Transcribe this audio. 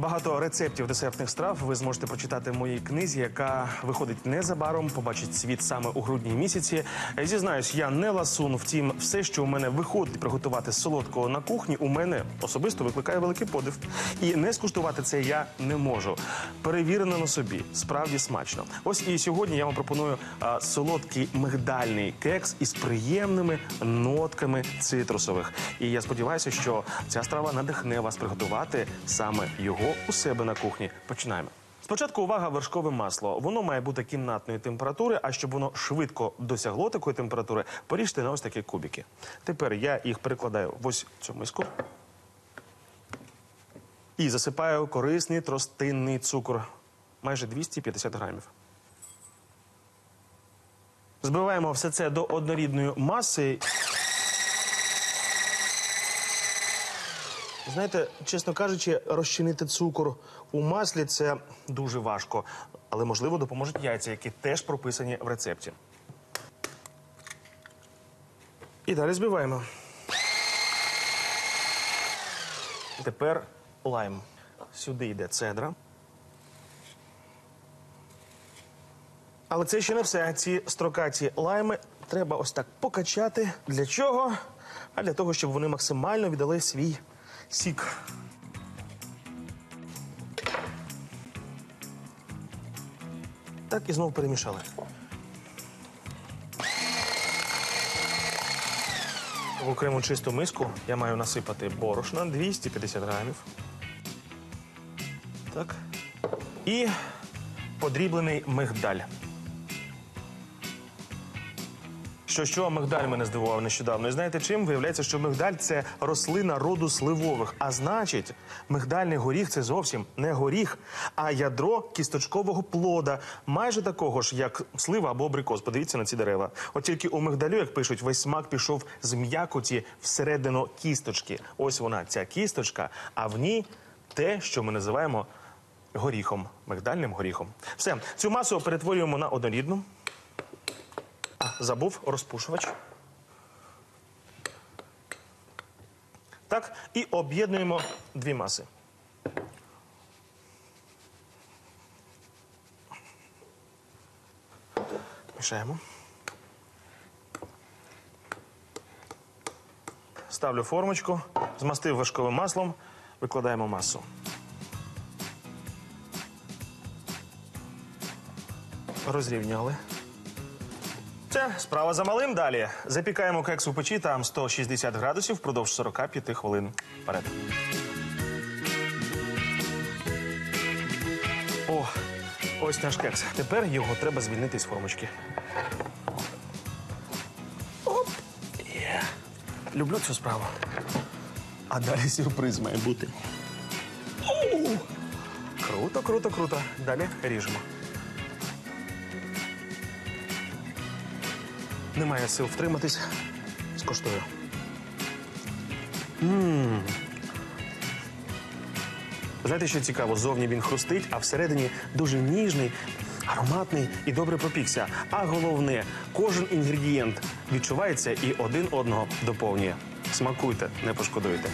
Багато рецептів десертних страв ви зможете прочитати в моїй книзі, яка виходить незабаром, побачить світ саме у грудні місяці. Зізнаюсь, я не ласун. Втім, все, що у мене виходить приготувати солодкого на кухні, у мене особисто викликає великий подив. І не скуштувати це я не можу. Перевірено на собі, справді смачно. Ось і сьогодні я вам пропоную солодкий мигдальний кекс із приємними нотками цитрусових. І я сподіваюся, що ця страва надихне вас приготувати саме його у себе на кухні. Починаємо. Спочатку увага вершкове масло. Воно має бути кімнатної температури, а щоб воно швидко досягло такої температури, поріжте на ось такі кубики. Тепер я їх перекладаю в ось цю миску і засипаю корисний тростинний цукор, майже 250 грамів. Збиваємо все це до однорідної маси. Знаєте, чесно кажучи, розчинити цукор у маслі це дуже важко, але можливо допоможуть яйця, які теж прописані в рецепті. І далі збиваємо. Тепер лайм. Сюди йде цедра. Але це ще не все. Ці строкаті лайми треба ось так покачати. Для чого? А для того, щоб вони максимально віддали свій сік. Так і знову перемішали. В окрему чисту миску я маю насипати борошна 250 грамів. Так. І подріблений мигдаль. Що що мигдаль мене здивував нещодавно. І знаєте чим? Виявляється, що мигдаль це рослина роду сливових. А значить, мигдальний горіх це зовсім не горіх, а ядро кісточкового плода, майже такого ж, як слива або абрикос. Подивіться на ці дерева. От тільки у мигдалю, як пишуть, весь смак пішов з м'якоті всередину кісточки. Ось вона, ця кісточка, а в ній те, що ми називаємо горіхом, мигдальним горіхом. Все, цю масу перетворюємо на однорідну. Забув розпушувач. Так, і об'єднуємо дві маси. Мішаємо. Ставлю формочку, змастив вершковим маслом, викладаємо масу. Розрівняли. Це справа за малим далі. Запікаємо кекс у печі там 160 градусів впродовж 45 хвилин. Вперед. О, ось наш кекс. Тепер його треба звільнити з формочки. Оп. Є. Люблю цю справу. А далі сюрприз має бути. Оу. Круто, круто, круто. Далі ріжемо. Немає сил втриматись. Скоштую. М. Знаєте, що цікаво? Зовні він хрустить, а всередині дуже ніжний, ароматний і добре пропікся. А головне, кожен інгредієнт відчувається і один одного доповнює. Смакуйте, не пошкодуєте.